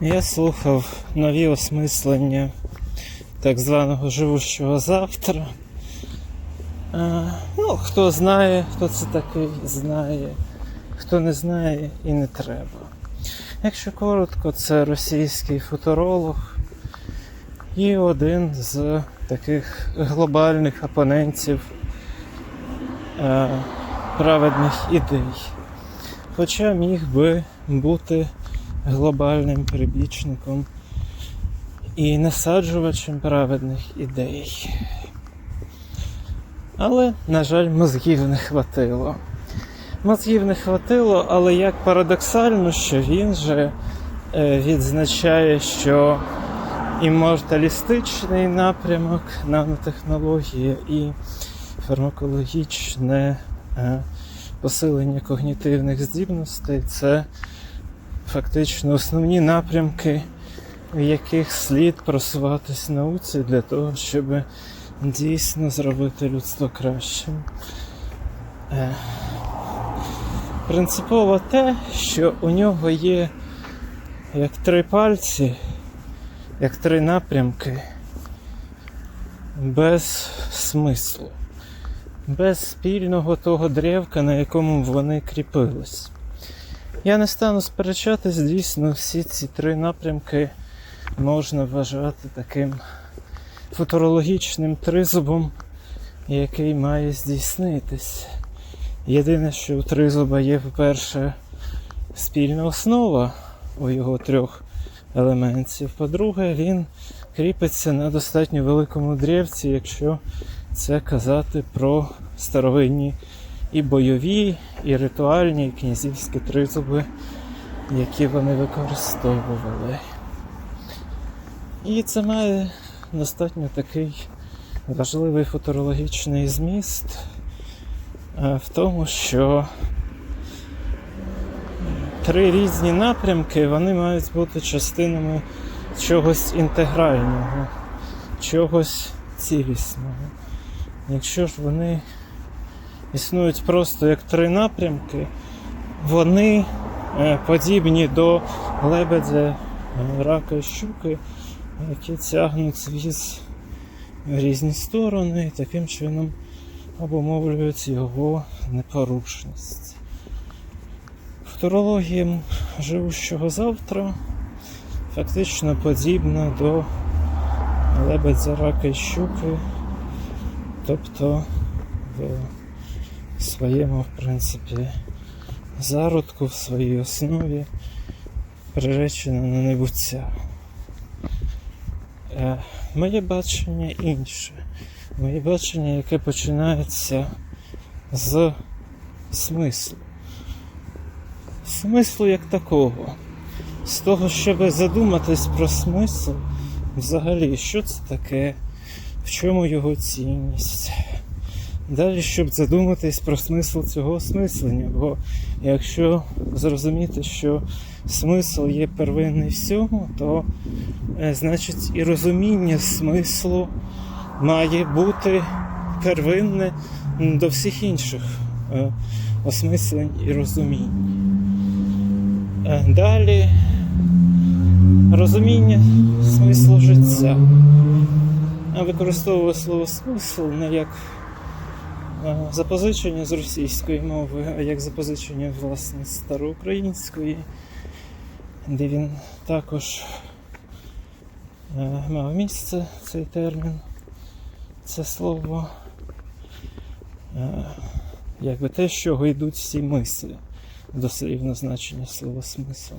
Я слухав нові осмислення так званого живущого завтра. А, ну, хто знає, хто це такий, знає. Хто не знає і не треба. Якщо коротко, це російський футуролог і один з таких глобальних опонентів е, праведних ідей. Хоча міг би бути глобальним прибічником і насаджувачем праведних ідей. Але, на жаль, мозгів не хватило. Мозгів не хватило, але як парадоксально, що він же е, відзначає, що імморталістичний напрямок нанотехнології і фармакологічне е, посилення когнітивних здібностей це фактично основні напрямки, в яких слід просуватись науці для того, щоб дійсно зробити людство кращим. Е, Принципово те, що у нього є як три пальці, як три напрямки, без смислу, без спільного того древка, на якому вони кріпились. Я не стану сперечатись, дійсно, всі ці три напрямки можна вважати таким футурологічним тризубом, який має здійснитись. Єдине, що у тризуба є, по-перше, спільна основа у його трьох елементів. По-друге, він кріпиться на достатньо великому древці, якщо це казати про старовинні і бойові, і ритуальні, і князівські тризуби, які вони використовували. І це має достатньо такий важливий футурологічний зміст е, в тому, що три різні напрямки вони мають бути частинами чогось інтегрального, чогось цілісного. Якщо ж вони існують просто як три напрямки, вони е, подібні до лебедя, е, рака і щуки, які тягнуть свіз в різні сторони і таким чином обумовлюють його непорушність. Футурологія живущого завтра фактично подібна до лебедя, рака і щуки, тобто в своєму, в принципі, зародку, в своїй основі приречена на небуття. Е, Моє бачення інше. Моє бачення, яке починається з смислу. Смислу як такого. З того, щоб задуматись про смисл, взагалі, що це таке, в чому його цінність. Далі, щоб задуматись про смисл цього осмислення, бо якщо зрозуміти, що смисл є первинний всьому, то е, значить і розуміння смислу має бути первинне до всіх інших е, осмислень і розумінь. Е, Далі розуміння смислу життя. Використовую слово смисл не як запозичення з російської мови, а як запозичення власне староукраїнської, де він також е, мав місце цей термін, це слово, е, якби те, з чого йдуть всі мислі, дослівне значення слова смисл.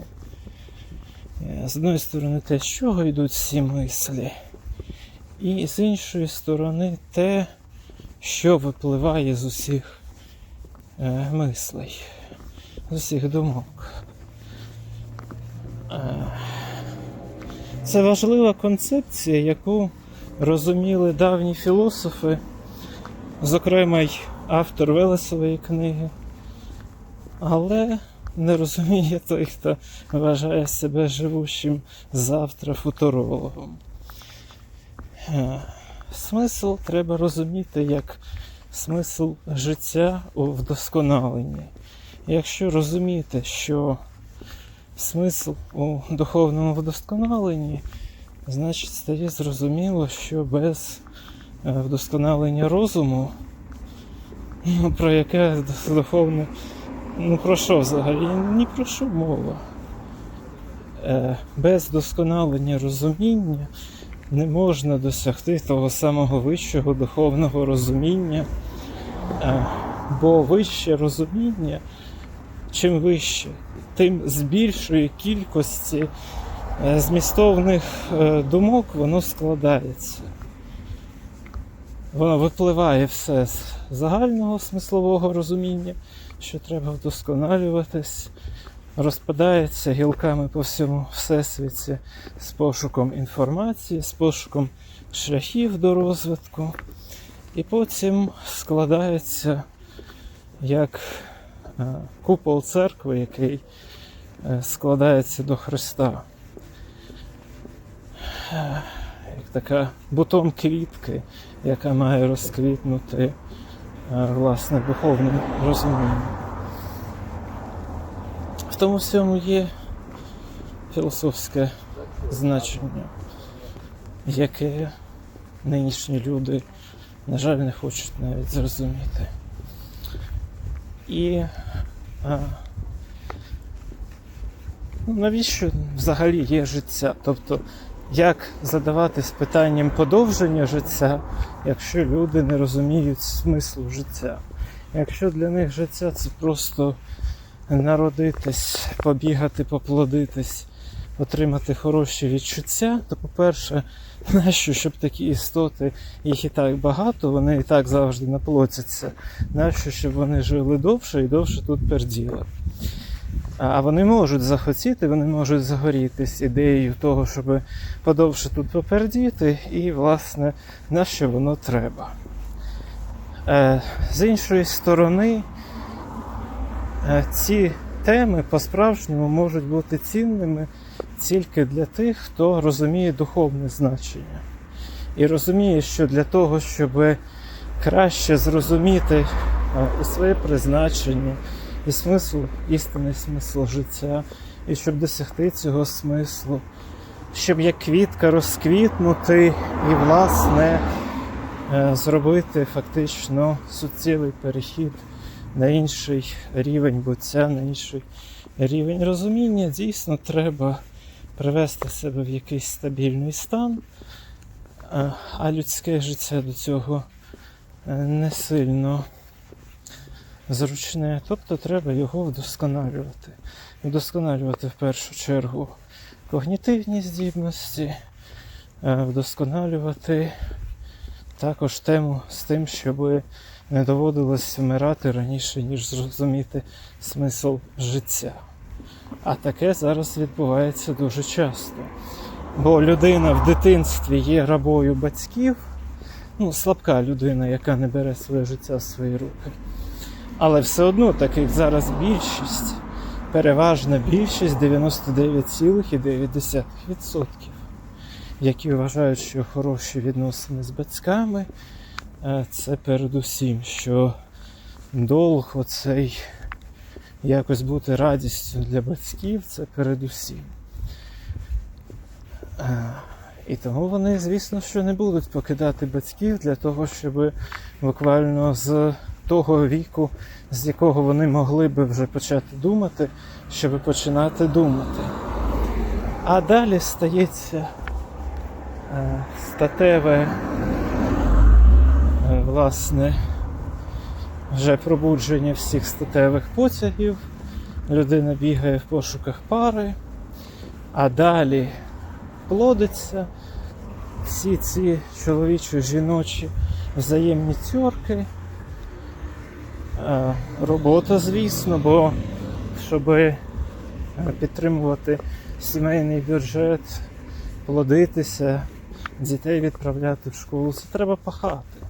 Е, З одної сторони, те, з чого йдуть всі мислі, і з іншої сторони, те, що випливає з усіх е, мислей, з усіх думок. Е, Це важлива концепція, яку розуміли давні філософи, зокрема й автор Велесової книги, але не розуміє той, хто вважає себе живущим завтра футурологом. Смисл треба розуміти як смисл життя у вдосконаленні. Якщо розуміти, що смисл у духовному вдосконаленні, значить стає зрозуміло, що без е, вдосконалення розуму, ну, про яке духовне, ну про що взагалі? Ні про що мова. Е, Без вдосконалення розуміння не можна досягти того самого вищого духовного розуміння, Е, бо вище розуміння, чим вище, тим з більшої кількості е, змістовних е, думок воно складається. Воно випливає все з загального смислового розуміння, що треба вдосконалюватись, розпадається гілками по всьому всесвіті з пошуком інформації, з пошуком шляхів до розвитку. І потім складається як е, купол церкви, який е, складається до Христа. Е, Як така бутон квітки, яка має розквітнути власне духовним розумінням. Тому всьому є філософське значення, яке нинішні люди, на жаль, не хочуть навіть зрозуміти. І а, ну, навіщо взагалі є життя? Тобто, як задаватись питанням подовження життя, якщо люди не розуміють смислу життя? Якщо для них життя це просто народитись, побігати, поплодитись, отримати хороші відчуття, то, по-перше, нащо, щоб такі істоти, їх і так багато, вони і так завжди наплотяться. Нащо, щоб вони жили довше і довше тут перділи. А вони можуть захотіти, вони можуть загорітись ідеєю того, щоб подовше тут попердіти, і, власне, на що воно треба. Е, З іншої сторони, ці теми по-справжньому можуть бути цінними тільки для тих, хто розуміє духовне значення. І розуміє, що для того, щоб краще зрозуміти е, і своє призначення, і смисл, істинний смисл життя, і щоб досягти цього смислу, щоб як квітка розквітнути і, власне, е, зробити фактично суттєвий перехід на інший рівень буття, на інший рівень розуміння, дійсно треба привести себе в якийсь стабільний стан, а людське життя до цього е, не сильно зручне. Тобто треба його вдосконалювати. Вдосконалювати в першу чергу когнітивні здібності, е, вдосконалювати також тему з тим, щоб не доводилось вмирати раніше, ніж зрозуміти смисл життя. А таке зараз відбувається дуже часто. Бо людина в дитинстві є рабою батьків, ну, слабка людина, яка не бере своє життя в свої руки. Але все одно таких зараз більшість, переважна більшість 99,9%, які вважають, що хороші відносини з батьками це передусім, що долг оцей якось бути радістю для батьків це передусім. Е, І тому вони, звісно, що не будуть покидати батьків для того, щоб буквально з того віку, з якого вони могли би вже почати думати, щоб починати думати. А далі стається е, статеве, е, власне, вже пробудження всіх статевих потягів. Людина бігає в пошуках пари, а далі плодиться всі ці чоловічі жіночі взаємні тьорки. Е, Робота, звісно, бо щоб е, підтримувати сімейний бюджет, плодитися, дітей відправляти в школу, це треба пахати.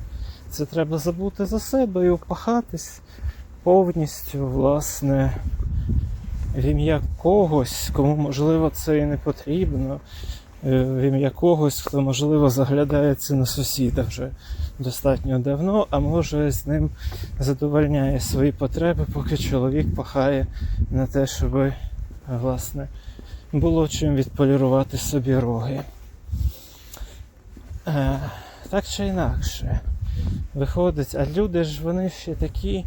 Це треба забути за себе і опахатись повністю, власне, в ім'я когось, кому можливо це і не потрібно, е, в ім'я когось, хто можливо заглядається на сусіда вже достатньо давно, а може з ним задовольняє свої потреби, поки чоловік пахає на те, щоб власне було чим відполірувати собі роги. Е, так чи інакше. Виходить, а люди ж вони ще такі,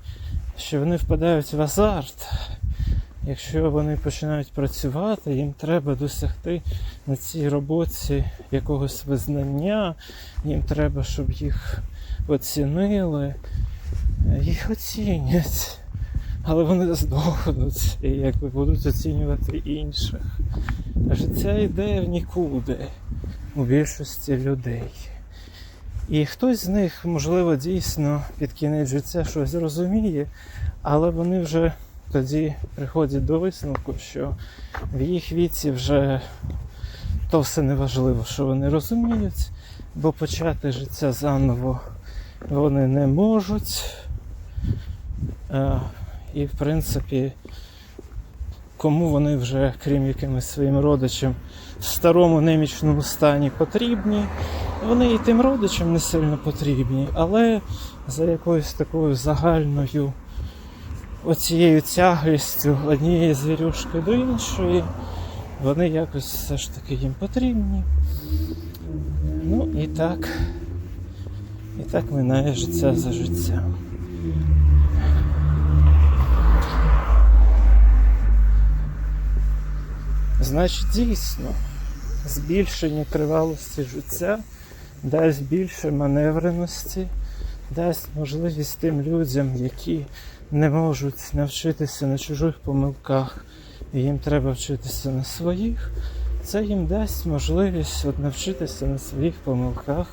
що вони впадають в азарт. Якщо вони починають працювати, їм треба досягти на цій роботі якогось визнання, їм треба, щоб їх оцінили. Їх оцінять, але вони здохнуть і якби будуть оцінювати інших. Життя йде в нікуди у більшості людей. І хтось з них, можливо, дійсно під кінець життя щось розуміє, але вони вже тоді приходять до висновку, що в їх віці вже то все не важливо, що вони розуміють, бо почати життя заново вони не можуть. І, в принципі, кому вони вже, крім якимось своїм родичам, старому немічному стані потрібні, вони і тим родичам не сильно потрібні, але за якоюсь такою загальною оцією тяглістю однієї звірюшки до іншої, вони якось все ж таки їм потрібні. Ну і так. І так минає життя за життям. Значить, дійсно, збільшення тривалості життя дасть більше маневреності, дасть можливість тим людям, які не можуть навчитися на чужих помилках, і їм треба вчитися на своїх. Це їм дасть можливість от навчитися на своїх помилках.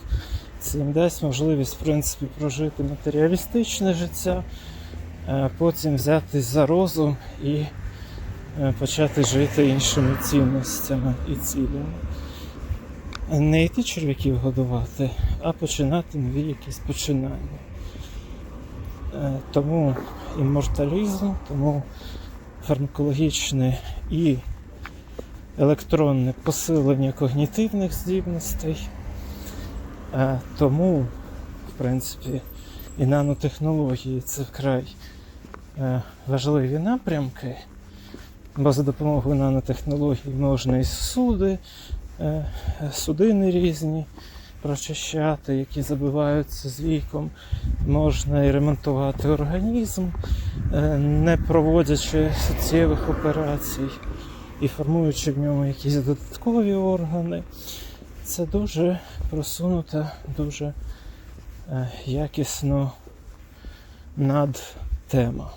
Це їм дасть можливість, в принципі, прожити матеріалістичне життя, а потім взятись за розум і е, почати жити іншими цінностями і цілями. Не йти черв'яків годувати, а починати нові якісь починання. Е, Тому імморталізм, тому фармакологічне і електронне посилення когнітивних здібностей. Е, Тому, в принципі, і нанотехнології це вкрай е, важливі напрямки, бо за допомогою нанотехнологій можна і суди, е, судини різні прочищати, які забиваються з віком, можна і ремонтувати організм, е, не проводячи суттєвих операцій і формуючи в ньому якісь додаткові органи. Це дуже просунута, дуже е, якісно надтема.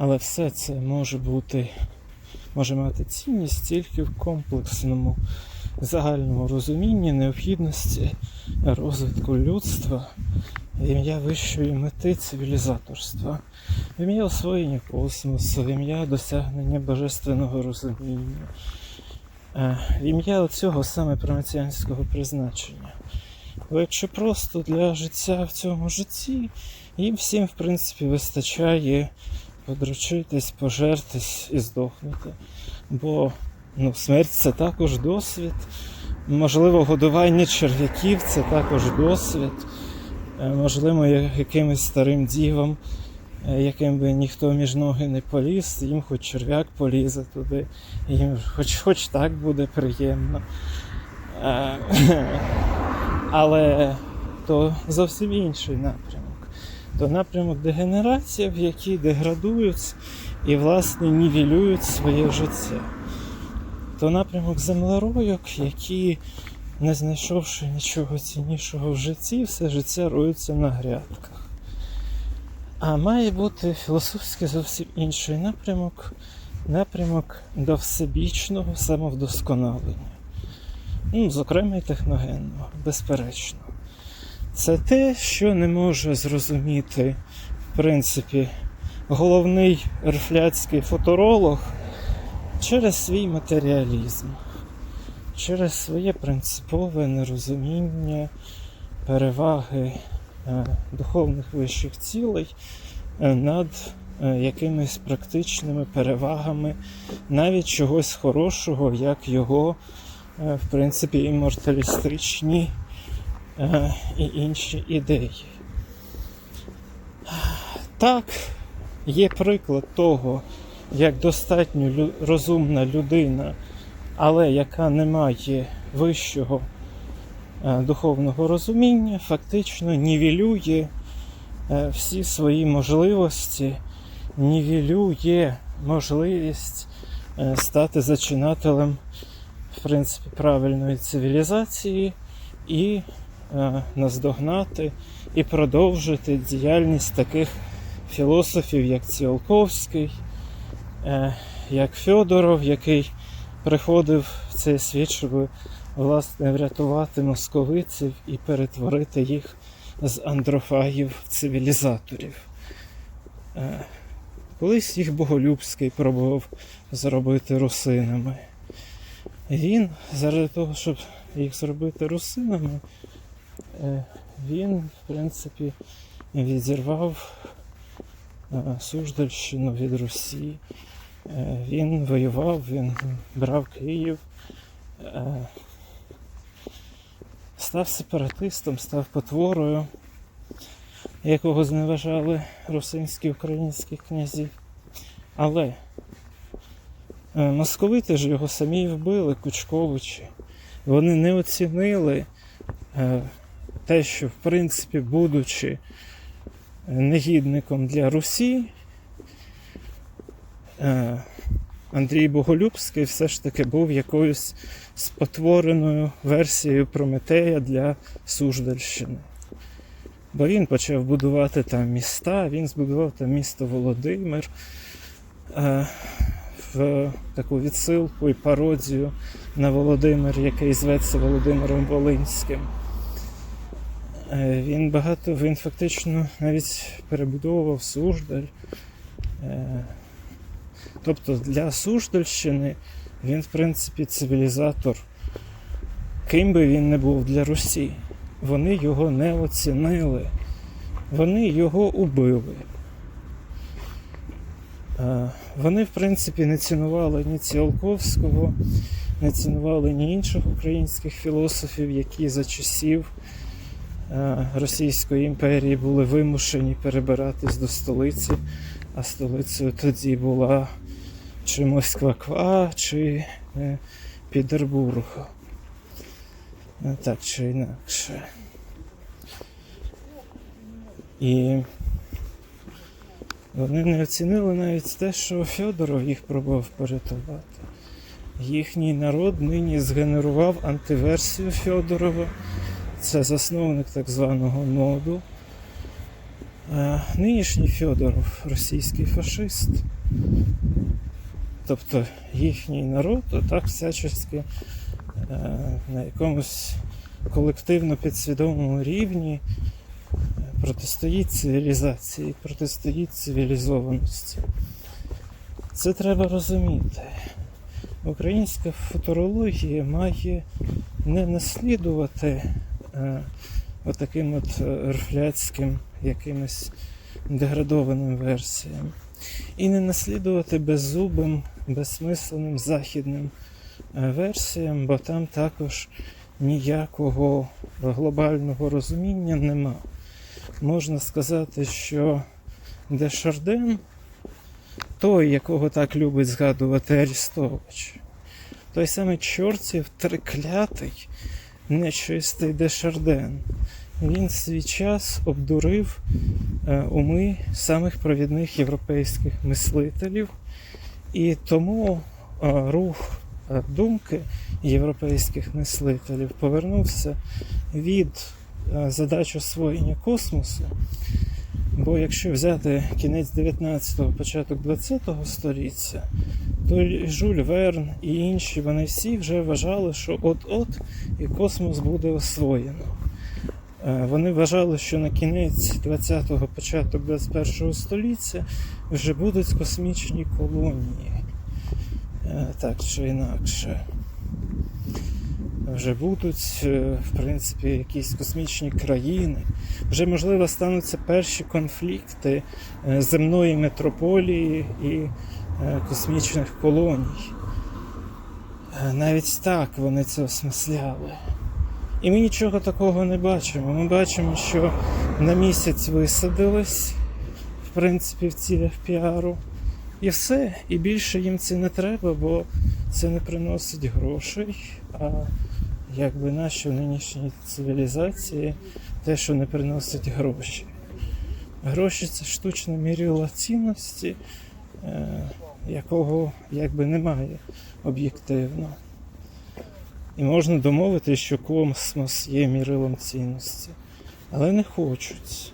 Але все це може бути, може мати цінність тільки в комплексному загальному розумінні необхідності розвитку людства в ім'я вищої мети цивілізаторства, в ім'я освоєння космосу, в ім'я досягнення божественного розуміння. Е, в ім'я цього саме промеціанського призначення. Бо якщо просто для життя в цьому житті, їм всім, в принципі, вистачає подручитись, пожертись і здохнути. Бо ну, смерть це також досвід. Можливо, годування черв'яків це також досвід. Е, Можливо, якимось старим дівам, е, яким би ніхто між ноги не поліз, їм хоч черв'як полізе туди, їм хоч, хоч так буде приємно. Е, Але то зовсім інший напрямок. То напрямок дегенерації, в якій деградують і, власне, нівелюють своє життя. То напрямок землеройок, які, не знайшовши нічого ціннішого в житті, все життя роються на грядках. А має бути філософський зовсім інший напрямок, напрямок до всебічного самовдосконалення. Ну, зокрема, і техногенного, безперечно. Це те, що не може зрозуміти, в принципі, головний рфляцький фоторолог через свій матеріалізм, через своє принципове нерозуміння переваги е, духовних вищих цілей е, над е, якимись практичними перевагами навіть чогось хорошого, як його, в принципі, імморталістичні е, і інші ідеї. Так, є приклад того, як достатньо розумна людина, але яка не має вищого е, духовного розуміння, фактично нівелює е, всі свої можливості, нівелює можливість е, стати зачинателем в принципі правильної цивілізації і е, наздогнати і продовжити діяльність таких філософів, як Ціолковський, е, як Фьодоров, який приходив в цей світ, щоб власне врятувати московитів і перетворити їх з андрофагів цивілізаторів. Е, Колись їх Боголюбський пробував зробити русинами. Він, заради того, щоб їх зробити русинами, е, він, в принципі, відірвав е, Суздальщину від Русі. Е, Він воював, він брав Київ, е, став сепаратистом, став потворою, якого зневажали русинські українські князі. Але е, московити ж його самі вбили, Кучковичі. Вони не оцінили е, те, що, в принципі, будучи негідником для Русі, е, Андрій Боголюбський все ж таки був якоюсь спотвореною версією Прометея для Суздальщини. Бо він почав будувати там міста, він збудував там місто Володимир е, в таку відсилку і пародію на Володимир, який зветься Володимиром Волинським. Е, Він багато, він фактично навіть перебудовував Суздаль. Е, Тобто для Суздальщини він, в принципі, цивілізатор. Ким би він не був для Русі, вони його не оцінили, вони його убили. Е, Вони, в принципі, не цінували ні Ціолковського, не цінували ні інших українських філософів, які за часів Російської імперії були вимушені перебиратись до столиці, а столицею тоді була чи Москва-Ква, чи е, Пітербург. Е, Так чи інакше. І вони не оцінили навіть те, що Фьодоров їх пробував порятувати. Їхній народ нині згенерував антиверсію Фьодорова. Це засновник так званого ноду. Е, Нинішній Фьодоров російський фашист. Тобто їхній народ отак всячески е, на якомусь колективно підсвідомому рівні е, протистоїть цивілізації, протистоїть цивілізованості. Це треба розуміти. Українська футурологія має не наслідувати отаким от е, рфляцьким якимось деградованим версіям. І не наслідувати беззубим, безсмисленим західним е, версіям, бо там також ніякого глобального розуміння нема. Можна сказати, що Дешарден, той, якого так любить згадувати Арістович, той самий чортів триклятий, нечистий Дешарден. Він свій час обдурив е, уми самих провідних європейських мислителів, і тому е, рух е, думки європейських мислителів повернувся від задач освоєння космосу. Бо якщо взяти кінець 19-го, початок 20-го століття, то і Жюль Верн і інші вони всі вже вважали, що от-от і космос буде освоєно. Е, Вони вважали, що на кінець 20-го, початок 21-го століття вже будуть космічні колонії. Е, Так чи інакше. Вже будуть, е, в принципі, якісь космічні країни. Вже, можливо, стануться перші конфлікти земної метрополії і космічних колоній. Е, Навіть так вони це осмисляли. І ми нічого такого не бачимо. Ми бачимо, що на місяць висадились, в принципі, в цілях піару. І все. І більше їм це не треба, бо це не приносить грошей. А якби наші нинішній цивілізації те, що не приносить гроші. Гроші це штучне мірило цінності, е, якого якби немає об'єктивно. І можна домовити, що космос є мірилом цінності. Але не хочуть.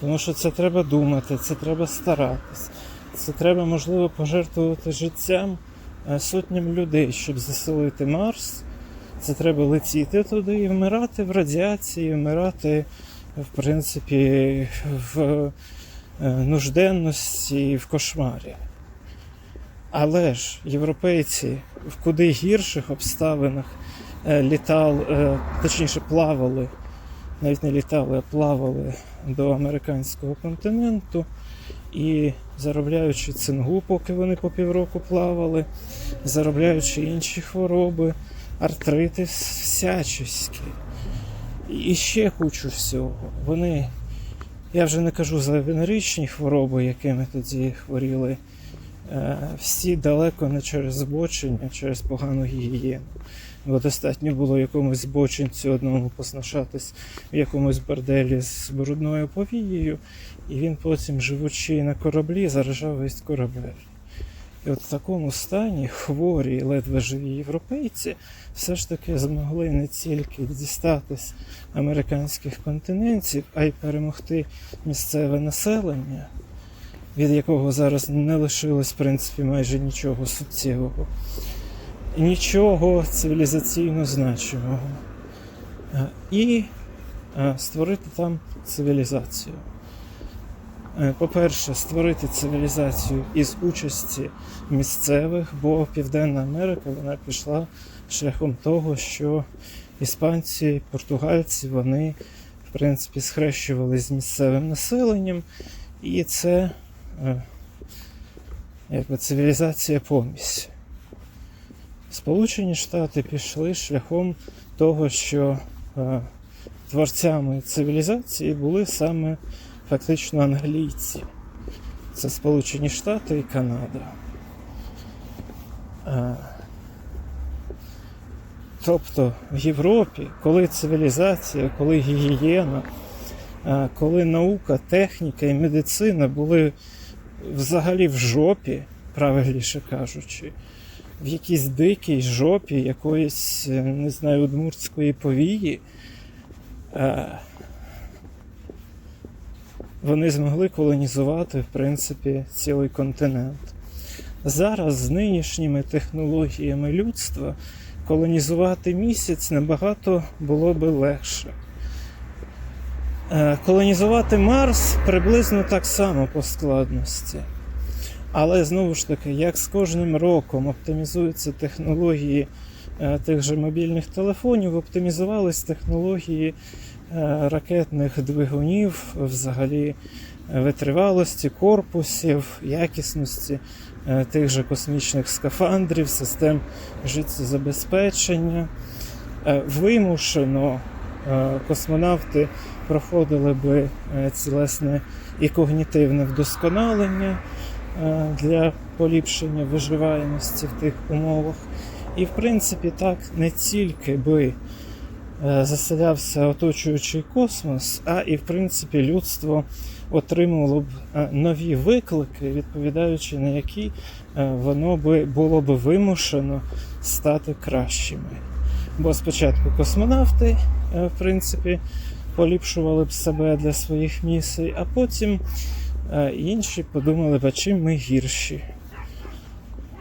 Тому що це треба думати, це треба старатись. Це треба, можливо, пожертвувати життям е, сотням людей, щоб заселити Марс. Це треба летіти туди і вмирати в радіації, вмирати, в принципі, в е, нужденності, в кошмарі. Але ж європейці в куди гірших обставинах е, літали, е, точніше плавали, навіть не літали, а плавали до американського континенту і заробляючи цингу, поки вони по півроку плавали, заробляючи інші хвороби, артрити всячески. І ще кучу всього. Вони, я вже не кажу за венеричні хвороби, якими тоді хворіли. Е, Всі далеко не через збочення, а через погану гігієну. Бо достатньо було якомусь збочинцю одному посношатись в якомусь борделі з брудною повією, і він потім, живучи на кораблі, заражав весь корабель. І от в такому стані хворі, ледве живі європейці все ж таки змогли не тільки дістатись американських континентів, а й перемогти місцеве населення, від якого зараз не лишилось в принципі майже нічого суттєвого, нічого цивілізаційно значимого. Е, І е, створити там цивілізацію. Е, По-перше, створити цивілізацію із участі місцевих, бо Південна Америка вона пішла шляхом того, що іспанці, португальці вони в принципі схрещувалися з місцевим населенням, і це якби цивілізація помість. Сполучені Штати пішли шляхом того, що е, творцями цивілізації були саме фактично англійці. Це Сполучені Штати і Канада. Е, Тобто в Європі, коли цивілізація, коли гігієна, е, коли наука, техніка і медицина були взагалі в жопі, правильніше кажучи, в якійсь дикій жопі якоїсь, е, не знаю, удмуртської повії, е, вони змогли колонізувати, в принципі, цілий континент. Зараз з нинішніми технологіями людства колонізувати місяць набагато було би легше. Е, Колонізувати Марс приблизно так само по складності. Але знову ж таки, як з кожним роком оптимізуються технології е, тих же мобільних телефонів, оптимізувались технології е, ракетних двигунів, взагалі витривалості, корпусів, якісності тих же космічних скафандрів, систем життєзабезпечення. Вимушено космонавти проходили би е, цілесне і когнітивне вдосконалення е, для поліпшення виживаємості в тих умовах. І, в принципі, так не тільки би е, заселявся оточуючий космос, а і, в принципі, людство отримувало б нові виклики, відповідаючи на які воно би було б вимушено стати кращими. Бо спочатку космонавти, в принципі, поліпшували б себе для своїх місій, а потім е, інші подумали б, а чим ми гірші.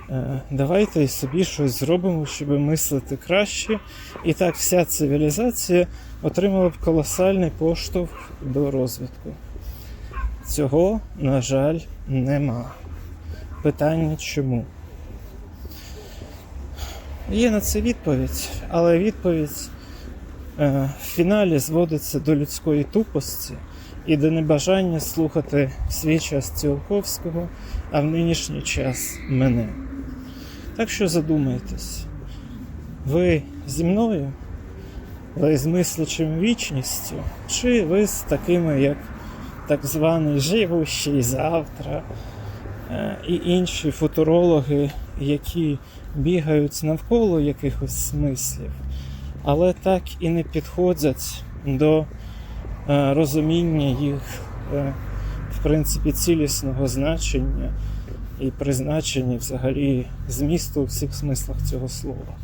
Е, Давайте собі щось зробимо, щоб мислити краще. І так вся цивілізація отримала б колосальний поштовх до розвитку. Цього, на жаль, нема. Питання чому? Є на це відповідь, але відповідь в фіналі зводиться до людської тупості і до небажання слухати в свій час Ціолковського, а в нинішній час мене. Так що задумайтесь, ви зі мною, ви з мислячим вічністю, чи ви з такими, як так званий живущий завтра, е, і інші футурологи, які бігають навколо якихось смислів, але так і не підходять до е, розуміння їх, е, в принципі, цілісного значення і призначення взагалі змісту у всіх смислах цього слова.